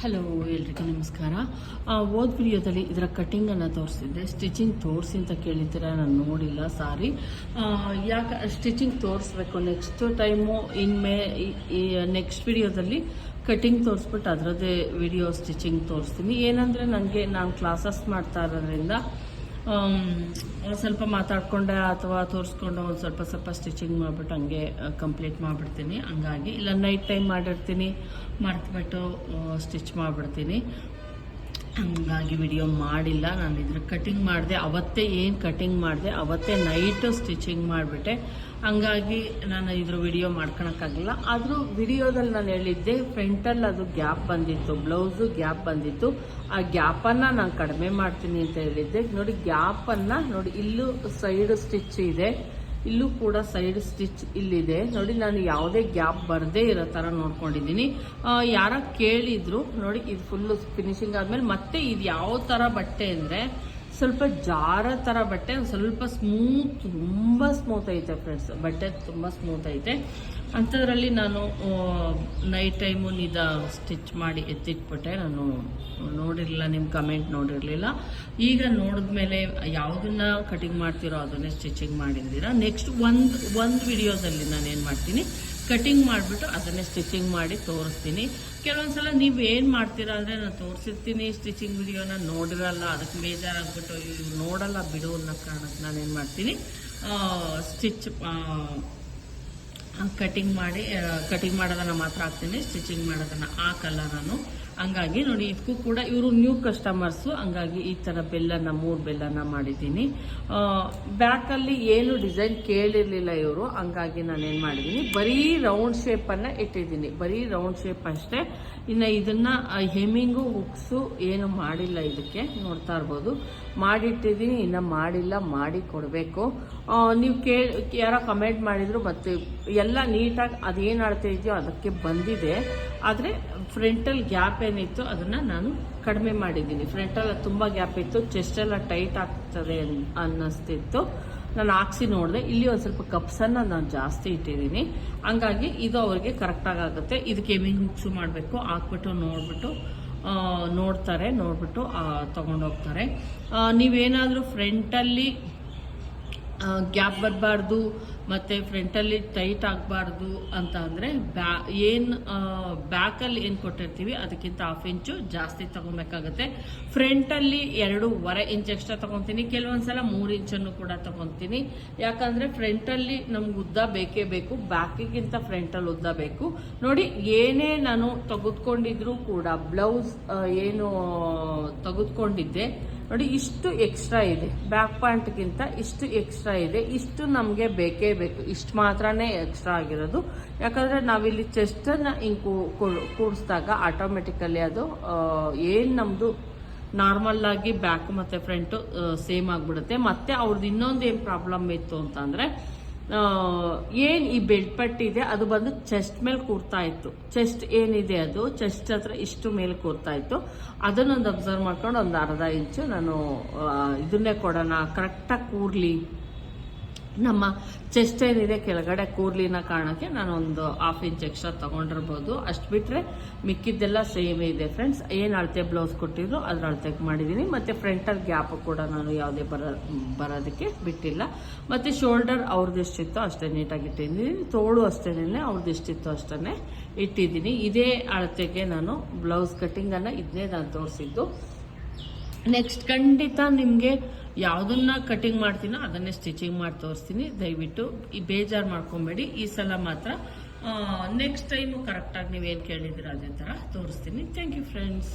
Hello ಎಲ್ರಿಗೂ ನಮಸ್ಕಾರ. ಹೋದ್ ವಿಡಿಯೋದಲ್ಲಿ ಇದರ ಕಟ್ಟಿಂಗನ್ನು ತೋರಿಸಿದ್ದೆ. ಸ್ಟಿಚಿಂಗ್ ತೋರಿಸಿ ಅಂತ ಕೇಳಿದ್ದೀರ? ನಾನು ನೋಡಿಲ್ಲ ಸಾರಿ ಯಾಕೆ ಸ್ಟಿಚಿಂಗ್ ತೋರಿಸ್ಬೇಕು ನೆಕ್ಸ್ಟ್ ಟೈಮು ಇನ್ಮೇ ನೆಕ್ಸ್ಟ್ ವಿಡಿಯೋದಲ್ಲಿ ಕಟ್ಟಿಂಗ್ ತೋರಿಸ್ಬಿಟ್ಟು ಅದರದ್ದೇ ವಿಡಿಯೋ ಸ್ಟಿಚಿಂಗ್ ತೋರಿಸ್ತೀನಿ. ಏನಂದರೆ ನನಗೆ ನಾನು ಕ್ಲಾಸಸ್ ಮಾಡ್ತಾ ಇರೋದ್ರಿಂದ ಸ್ವಲ್ಪ ಮಾತಾಡ್ಕೊಂಡೆ ಅಥವಾ ತೋರಿಸ್ಕೊಂಡು ಒಂದು ಸ್ವಲ್ಪ ಸ್ವಲ್ಪ ಸ್ಟಿಚಿಂಗ್ ಮಾಡಿಬಿಟ್ಟು ಹಂಗೆ ಕಂಪ್ಲೀಟ್ ಮಾಡಿಬಿಡ್ತೀನಿ. ಹಂಗಾಗಿ, ಇಲ್ಲ ನೈಟ್ ಟೈಮ್ ಮಾಡಿರ್ತೀನಿ. ಮರ್ತ್ಬಿಟ್ಟು ಸ್ಟಿಚ್ ಮಾಡಿಬಿಡ್ತೀನಿ. ಹಂಗಾಗಿ ವಿಡಿಯೋ ಮಾಡಿಲ್ಲ. ನಾನು ಇದ್ರ ಕಟಿಂಗ್ ಮಾಡಿದೆ. ಅವತ್ತೇ ಏನು ಕಟಿಂಗ್ ಮಾಡಿದೆ, ಅವತ್ತೇ ನೈಟು ಸ್ಟಿಚಿಂಗ್ ಮಾಡಿಬಿಟ್ಟೆ. ಹಂಗಾಗಿ ನಾನು ಇದ್ರ ವಿಡಿಯೋ ಮಾಡ್ಕೊಳಕ್ಕಾಗಲ್ಲ ಆದರೂ ವಿಡಿಯೋದಲ್ಲಿ ನಾನು ಹೇಳಿದ್ದೆ ಫ್ರಂಟಲ್ಲಿ ಅದು ಗ್ಯಾಪ್ ಬಂದಿತ್ತು ಬ್ಲೌಸು ಗ್ಯಾಪ್ ಬಂದಿತ್ತು. ಆ ಗ್ಯಾಪನ್ನು ನಾನು ಕಡಿಮೆ ಮಾಡ್ತೀನಿ ಅಂತ ಹೇಳಿದ್ದೆ. ನೋಡಿ ಗ್ಯಾಪನ್ನು ನೋಡಿ, ಇಲ್ಲೂ ಸೈಡ್ ಸ್ಟಿಚ್ ಇದೆ. ಇಲ್ಲೂ ಕೂಡ ಸೈಡ್ ಸ್ಟಿಚ್ ಇಲ್ಲಿದೆ. ನೋಡಿ, ನಾನು ಯಾವುದೇ ಗ್ಯಾಪ್ ಬರದೇ ಇರೋ ಥರ ನೋಡ್ಕೊಂಡಿದ್ದೀನಿ. ಯಾರ ಕೇಳಿದ್ರು, ನೋಡಿ, ಇದು ಫುಲ್ಲು ಫಿನಿಶಿಂಗ್ ಆದಮೇಲೆ ಮತ್ತೆ ಇದು ಯಾವ ಥರ ಬಟ್ಟೆ ಅಂದರೆ ಸ್ವಲ್ಪ ಜಾರ ಥರ ಬಟ್ಟೆ ಸ್ವಲ್ಪ ಸ್ಮೂತ್ ತುಂಬ ಸ್ಮೂತ್ ಐತೆ ಫ್ರೆಂಡ್ಸ್ ಬಟ್ಟೆ ತುಂಬ ಸ್ಮೂತ್ ಐತೆ. ಅಂಥದ್ರಲ್ಲಿ ನಾನು ನೈಟ್ ಟೈಮು ನಿದ ಸ್ಟಿಚ್ ಮಾಡಿ ಎತ್ತಿಟ್ಬಿಟ್ಟೆ. ನಾನು ನೋಡಿರಲಿಲ್ಲ ನಿಮ್ಮ ಕಮೆಂಟ್ ನೋಡಿರಲಿಲ್ಲ. ಈಗ ನೋಡಿದ ಮೇಲೆ ಯಾವುದನ್ನ ಕಟಿಂಗ್ ಮಾಡ್ತಿರೋ ಅದನ್ನೇ ಸ್ಟಿಚಿಂಗ್ ಮಾಡಿದ್ದೀರಾ ನೆಕ್ಸ್ಟ್ ಒಂದು ಒಂದು ವಿಡಿಯೋದಲ್ಲಿ ನಾನು ಏನು ಮಾಡ್ತೀನಿ ಕಟಿಂಗ್ ಮಾಡಿಬಿಟ್ಟು ಅದನ್ನೇ ಸ್ಟಿಚಿಂಗ್ ಮಾಡಿ ತೋರಿಸ್ತೀನಿ. ಕೆಲವೊಂದ್ಸಲ ನೀವು ಏನು ಮಾಡ್ತೀರಾ ಅಂದರೆ, ನಾನು ತೋರಿಸಿರ್ತೀನಿ ಸ್ಟಿಚಿಂಗ್ ವಿಡಿಯೋನ ನೋಡಿರಲ್ಲ ಅದಕ್ಕೆ ಬೇಜಾರಾಗ್ಬಿಟ್ಟು, ಇವ್ರು ನೋಡಲ್ಲ ಬಿಡು ಅನ್ನೋ ಕಾರಣಕ್ಕೆ ನಾನು ಏನು ಮಾಡ್ತೀನಿ ಸ್ಟಿಚ್ ಕಟಿಂಗ್ ಮಾಡಿ ಕಟಿಂಗ್ ಮಾಡೋದನ್ನ ಮಾತ್ರ ಹಾಕ್ತೀನಿ ಸ್ಟಿಚಿಂಗ್ ಮಾಡೋದನ್ನ ಹಾಕಲ್ಲ ನಾನು. ಹಂಗಾಗಿ ನೋಡಿ, ಇದಕ್ಕೂ ಕೂಡ ಇವರು ನ್ಯೂ ಕಸ್ಟಮರ್ಸು ಹಂಗಾಗಿ ಈ ಥರ ಬೆಲ್ಲನ ಮೂರು ಬೆಲ್ಲನ ಮಾಡಿದ್ದೀನಿ. ಬ್ಯಾಕಲ್ಲಿ ಏನು ಡಿಸೈನ್ ಕೇಳಿರಲಿಲ್ಲ ಇವರು, ಹಂಗಾಗಿ ನಾನು ಏನು ಮಾಡಿದ್ದೀನಿ, ಬರೀ ರೌಂಡ್ ಶೇಪನ್ನು ಇಟ್ಟಿದ್ದೀನಿ. ಬರೀ ರೌಂಡ್ ಶೇಪ್ ಅಷ್ಟೇ. ಇನ್ನು ಇದನ್ನು ಹೆಮ್ಮಿಂಗು ಹುಕ್ಸು ಏನು ಮಾಡಿಲ್ಲ ಇದಕ್ಕೆ, ನೋಡ್ತಾ ಇರ್ಬೋದು. ಮಾಡಿಟ್ಟಿದ್ದೀನಿ, ಇನ್ನು ಮಾಡಿಲ್ಲ, ಮಾಡಿ ಕೊಡಬೇಕು. ನೀವು ಕೇಳಿ ಯಾರೋ ಕಮೆಂಟ್ ಮಾಡಿದ್ರು, ಮತ್ತು ಎಲ್ಲ ನೀಟಾಗಿ ಅದೇನು ಆಡ್ತಾ ಇದೆಯೋ ಅದಕ್ಕೆ ಬಂದಿದೆ. ಆದರೆ ಫ್ರಂಟಲ್ಲಿ ಗ್ಯಾಪ್ ಏನಿತ್ತು ಅದನ್ನು ನಾನು ಕಡಿಮೆ ಮಾಡಿದ್ದೀನಿ. ಫ್ರಂಟಲ್ಲ ತುಂಬ ಗ್ಯಾಪ್ ಇತ್ತು ಚೆಸ್ಟೆಲ್ಲ ಟೈಟ್ ಆಗ್ತದೆ ಅನ್- ಅನ್ನಿಸ್ತಿತ್ತು. ನಾನು ಹಾಕ್ಸಿ ನೋಡಿದೆ, ಇಲ್ಲಿ ಒಂದು ಸ್ವಲ್ಪ ಕಪ್ಸನ್ನು ನಾನು ಜಾಸ್ತಿ ಇಟ್ಟಿದ್ದೀನಿ. ಹಂಗಾಗಿ ಇದು ಅವ್ರಿಗೆ ಕರೆಕ್ಟಾಗಿ ಆಗುತ್ತೆ. ಇದಕ್ಕೆ ಎಮಿಂಗ್ ಹುಕ್ಸು ಮಾಡಬೇಕು, ಹಾಕ್ಬಿಟ್ಟು ನೋಡಿಬಿಟ್ಟು ನೋಡ್ತಾರೆ ನೋಡ್ಬಿಟ್ಟು ತೊಗೊಂಡೋಗ್ತಾರೆ. ನೀವೇನಾದರೂ ಫ್ರಂಟಲ್ಲಿ ಗ್ಯಾಪ್ ಬರಬಾರ್ದು, ಮತ್ತು ಫ್ರಂಟಲ್ಲಿ ಟೈಟ್ ಆಗಬಾರ್ದು ಅಂತ ಅಂದರೆ ಬ್ಯಾ, ಏನು ಬ್ಯಾಕಲ್ಲಿ ಏನು ಕೊಟ್ಟಿರ್ತೀವಿ ಅದಕ್ಕಿಂತ ಹಾಫ್ ಇಂಚು ಜಾಸ್ತಿ ತೊಗೊಬೇಕಾಗತ್ತೆ. ಫ್ರಂಟಲ್ಲಿ ಎರಡೂವರೆ ಇಂಚ್ ಎಕ್ಸ್ಟ್ರಾ ತೊಗೊತೀನಿ ಕೆಲವೊಂದು ಸಲ ಮೂರು ಇಂಚನ್ನು ಕೂಡ ತೊಗೊತೀನಿ. ಯಾಕಂದರೆ ಫ್ರಂಟಲ್ಲಿ ನಮ್ಗೆ ಉದ್ದ ಬೇಕೇ ಬೇಕು ಬ್ಯಾಕಿಗಿಂತ ಫ್ರಂಟಲ್ಲಿ ಉದ್ದ ಬೇಕು. ನೋಡಿ, ಏನೇ ನಾನು ತೆಗೆದುಕೊಂಡಿದ್ರು ಕೂಡ ಬ್ಲೌಸ್ ಏನು ತೆಗೆದುಕೊಂಡಿದ್ದೆ ನೋಡಿ, ಇಷ್ಟು ಎಕ್ಸ್ಟ್ರಾ ಇದೆ. ಬ್ಯಾಕ್ ಪಾಯಿಂಟ್ಗಿಂತ ಇಷ್ಟು ಎಕ್ಸ್ಟ್ರಾ ಇದೆ. ಇಷ್ಟು ನಮಗೆ ಬೇಕೇ ಬೇಕು. ಇಷ್ಟು ಮಾತ್ರನೇ ಎಕ್ಸ್ಟ್ರಾ ಆಗಿರೋದು. ಯಾಕಂದರೆ ನಾವಿಲ್ಲಿ ಚೆಸ್ಟನ್ನು ಹಿಂಗೆ ಕೂಡಿಸಿದಾಗ ಆಟೋಮೆಟಿಕಲಿ ಅದು ಏನು ನಮ್ಮದು ನಾರ್ಮಲ್ ಆಗಿ ಬ್ಯಾಕ್ ಮತ್ತು ಫ್ರಂಟು ಸೇಮ್ ಆಗಿಬಿಡುತ್ತೆ. ಮತ್ತು ಅವ್ರದ್ದು ಇನ್ನೊಂದು ಏನು ಪ್ರಾಬ್ಲಮ್ ಇತ್ತು ಅಂತಂದರೆ ಏನು ಈ ಬೆಲ್ಟ್ ಪಟ್ಟಿ ಇದೆ, ಅದು ಬಂದು ಚೆಸ್ಟ್ ಮೇಲೆ ಕೂರ್ತಾ ಇತ್ತು. ಚೆಸ್ಟ್ ಏನಿದೆ ಅದು? ಚೆಸ್ಟ್ ಹತ್ರ ಇಷ್ಟು ಮೇಲೆ ಕೂರ್ತಾ ಇತ್ತು. ಅದನ್ನೊಂದು ಅಬ್ಸರ್ವ್ ಮಾಡ್ಕೊಂಡು ಒಂದು ಅರ್ಧ ಇಂಚು ನಾನು ಇದನ್ನೇ ಕೊಡೋಣ. ಕರೆಕ್ಟಾಗಿ ಕೂರ್ಲಿ. ನಮ್ಮ ಚೆಸ್ಟ್ ಏನಿದೆ ಕೆಳಗಡೆ ಕೂರ್ಲಿನ ಕಾರಣಕ್ಕೆ ನಾನು ಒಂದು ಹಾಫ್ ಇಂಚ್ ಎಕ್ಸ್ಟ್ರಾ ತಗೊಂಡಿರ್ಬೋದು. ಅಷ್ಟು ಬಿಟ್ಟರೆ ಮಿಕ್ಕಿದ್ದೆಲ್ಲ ಸೇಮ್ ಇದೆ ಫ್ರೆಂಡ್ಸ್ ಏನು ಅಳತೆ ಬ್ಲೌಸ್ ಕೊಟ್ಟಿದ್ರು ಅದ್ರ ಅಳತೆಗೆ ಮಾಡಿದ್ದೀನಿ ಮತ್ತು ಫ್ರಂಟಲ್ಲಿ ಗ್ಯಾಪ್ ಕೂಡ ನಾನು ಯಾವುದೇ ಬರ, ಬರೋದಕ್ಕೆ ಬಿಟ್ಟಿಲ್ಲ. ಮತ್ತು ಶೋಲ್ಡರ್ ಅವ್ರದ್ದು ಎಷ್ಟಿತ್ತೋ ಅಷ್ಟೇ ನೀಟಾಗಿ ಇಟ್ಟಿದ್ದೀನಿ ತೋಳು ಅಷ್ಟೇನೆ ಅವ್ರದ್ದು ಎಷ್ಟಿತ್ತೋ ಅಷ್ಟೇ ಇಟ್ಟಿದ್ದೀನಿ ಇದೇ ಅಳತೆಗೆ ನಾನು ಬ್ಲೌಸ್ ಕಟ್ಟಿಂಗನ್ನು ಇದನ್ನೇ ನಾನು ತೋರಿಸಿದ್ದು. ನೆಕ್ಸ್ಟ್ ಖಂಡಿತ ನಿಮಗೆ ಯಾವುದನ್ನ ಕಟಿಂಗ್ ಮಾಡ್ತೀನೋ ಅದನ್ನೇ ಸ್ಟಿಚಿಂಗ್ ಮಾಡಿ ತೋರಿಸ್ತೀನಿ. ದಯವಿಟ್ಟು ಈ ಬೇಜಾರು ಮಾಡ್ಕೊಬೇಡಿ. ಈ ಸಲ ಮಾತ್ರ ನೆಕ್ಸ್ಟ್ ಟೈಮು ಕರೆಕ್ಟಾಗಿ ನೀವೇನು ಕೇಳಿದ್ದೀರ ಅದೇ ಥರ ತೋರಿಸ್ತೀನಿ. Thank you friends